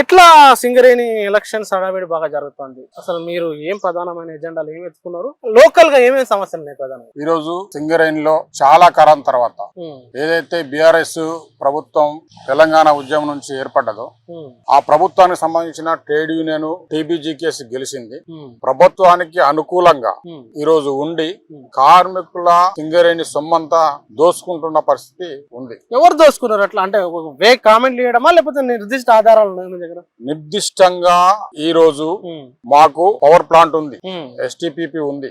ఎట్లా సింగరేణి ఎలక్షన్స్ హడావిడి బాగా జరుగుతుంది? అసలు మీరు ఏం ప్రధానమైన ఎజెండాలు ఏం ఎత్తుకున్నారు? లోకల్గా ఏమేమి సమస్యలు ఉన్నాయి ప్రధానంగా? ఈ రోజు సింగరేణి లో చాలా కాలం తర్వాత ఏదైతే బీఆర్ఎస్ ప్రభుత్వం తెలంగాణ ఉద్యమం నుంచి ఏర్పడ్డదో ఆ ప్రభుత్వానికి సంబంధించిన ట్రేడ్ యూనియన్ టీబీజీ కేసు గెలిచింది. ప్రభుత్వానికి అనుకూలంగా ఈ రోజు ఉండి. కార్మికుల సింగరేణి సొమ్మంతా దోసుకుంటున్న పరిస్థితి ఉంది. ఎవరు దోసుకున్నారు అట్లా? అంటే వే కామెంట్లు చేయడమా లేకపోతే నిర్దిష్ట ఆధారాలు దగ్గర? నిర్దిష్టంగా ఈ రోజు మాకు పవర్ ప్లాంట్ ఉంది. ఎస్టిపిపి ఉంది.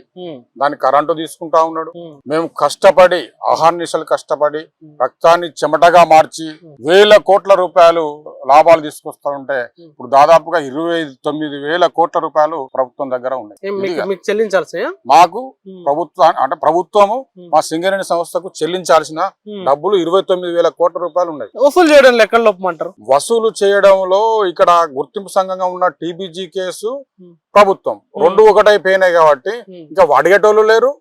దాని కరెంటు తీసుకుంటా ఉన్నాడు. మేము కష్టపడి అహర్నిశలు కష్టపడి. రక్తాన్ని చెమటగా మార్చి. వేల కోట్ల రూపాయలు లాభాలు తీసుకొస్తా ఉంటే. ఇప్పుడు దాదాపుగా ఇరవై తొమ్మిది వేల కోట్ల రూపాయలు ప్రభుత్వం దగ్గర ఉన్నాయి. చెల్లించాల్సి మాకు ప్రభుత్వం అంటే ప్రభుత్వము మా సింగరేణి సంస్థకు చెల్లించాల్సిన డబ్బులు ఇరవై తొమ్మిది వేల కోట్ల రూపాయలు ఉన్నాయి. వసూలు చేయడం లెక్కలు లోపమంటారు? వసూలు చేయడంలో ఇక్కడ గుర్తింపు సంఘంగా ఉన్న టీబీజీ కేసు. ప్రభుత్వం. రెండు ఒకటైపోయినాయి కాబట్టి ఇంకా అడిగేటోళ్ళు లేరు.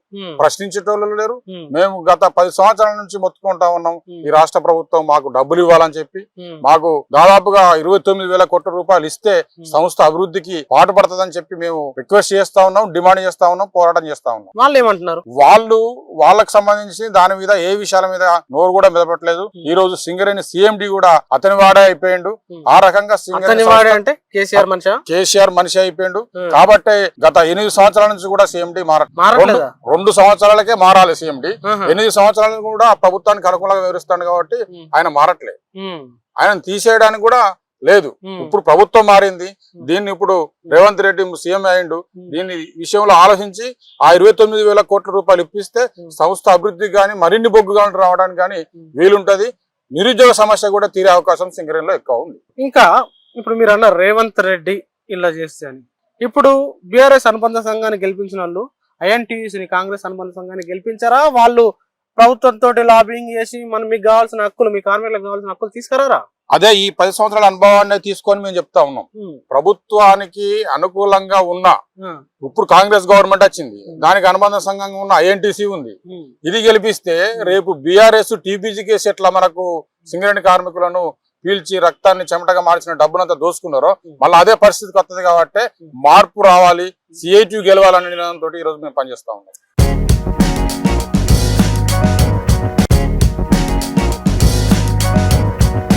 ప్రశ్నించేటోళ్ళు లేరు. మేము గత పది సంవత్సరాల నుంచి మొత్తుకుంటా ఉన్నాం. ఈ రాష్ట్ర ప్రభుత్వం మాకు డబ్బులు ఇవ్వాలని చెప్పి మాకు దాదాపుగా ఇరవై తొమ్మిది వేల కోట్ల రూపాయలు ఇస్తే సంస్థ అభివృద్ధికి పాటుపడుతుందని చెప్పి మేము రిక్వెస్ట్ చేస్తా ఉన్నాం డిమాండ్ చేస్తా ఉన్నాం పోరాటం చేస్తా ఉన్నాం. వాళ్ళు ఏమంటున్నారు వాళ్ళు వాళ్ళకి సంబంధించి దాని మీద ఏ విషయాల మీద నోరు కూడా మెదపట్లేదు. ఈ రోజు సింగరేణి సిఎండి కూడా అతని వాడే అయిపోయిండు. ఆ రకంగా సింగరేణి అంటే కేసీఆర్ మనిషా? కేసీఆర్ మనిషి అయిపోయిండు. కాబట్టి గత ఎనిమిది సంవత్సరాల నుంచి కూడా సిఎండి మార రెండు మారట్లేదా రెండు సంవత్సరాలకే మారాలి సిఎండి. ఎనిమిది సంవత్సరాలు కూడా ప్రభుత్వానికి అనుకూలంగా వివరిస్తాడు కాబట్టి. ఆయన మారట్లేదు ఆయన తీసేయడానికి కూడా లేదు. ఇప్పుడు ప్రభుత్వం మారింది. దీన్ని ఇప్పుడు రేవంత్ రెడ్డి సీఎం అయిండు దీని విషయంలో ఆలోచించి ఆ ఇరవై తొమ్మిది వేల కోట్ల రూపాయలు ఇప్పిస్తే. సంస్థ అభివృద్ధికి కానీ మరిన్ని బొగ్గు గనులు రావడానికి కానీ. వీలుంటది. నిరుద్యోగ సమస్య కూడా తీరే అవకాశం సింగరేణిలో ఎక్కువ ఉంది. ఇంకా ఇప్పుడు మీరు అన్నారు రేవంత్ రెడ్డి ఇలా చేస్తే అని. ఇప్పుడు బీఆర్ఎస్ అనుబంధ సంఘాన్ని గెలిపించిన వాళ్ళు ఐఎన్టీయూసీని కాంగ్రెస్ అనుబంధ సంఘాన్ని గెలిపించారా? వాళ్ళు ప్రభుత్వంతో లాబింగ్ చేసి మనం మీకు కావాల్సిన హక్కులు మీ కార్మికులకు కావాల్సిన హక్కులు తీసుకురారా? అదే ఈ పది సంవత్సరాల అనుభవాన్ని తీసుకొని మేము చెప్తా ఉన్నాం. ప్రభుత్వానికి అనుకూలంగా ఉన్న ఇప్పుడు కాంగ్రెస్ గవర్నమెంట్ వచ్చింది. దానికి అనుబంధ సంఘంగా ఉన్న ఐఎన్టీసీ ఉంది. ఇది గెలిపిస్తే రేపు బీఆర్ఎస్ టీబీజీ కేసు ఎట్లా మనకు సింగరేణి కార్మికులను పీల్చి రక్తాన్ని చెమటగా మార్చిన డబ్బునంతా దోసుకున్నారో. మళ్ళీ అదే పరిస్థితికి వస్తుంది కాబట్టి. మార్పు రావాలి సిఐటి గెలవాలనే నినాదంతో ఈ రోజు మేము పనిచేస్తా ఉన్నాం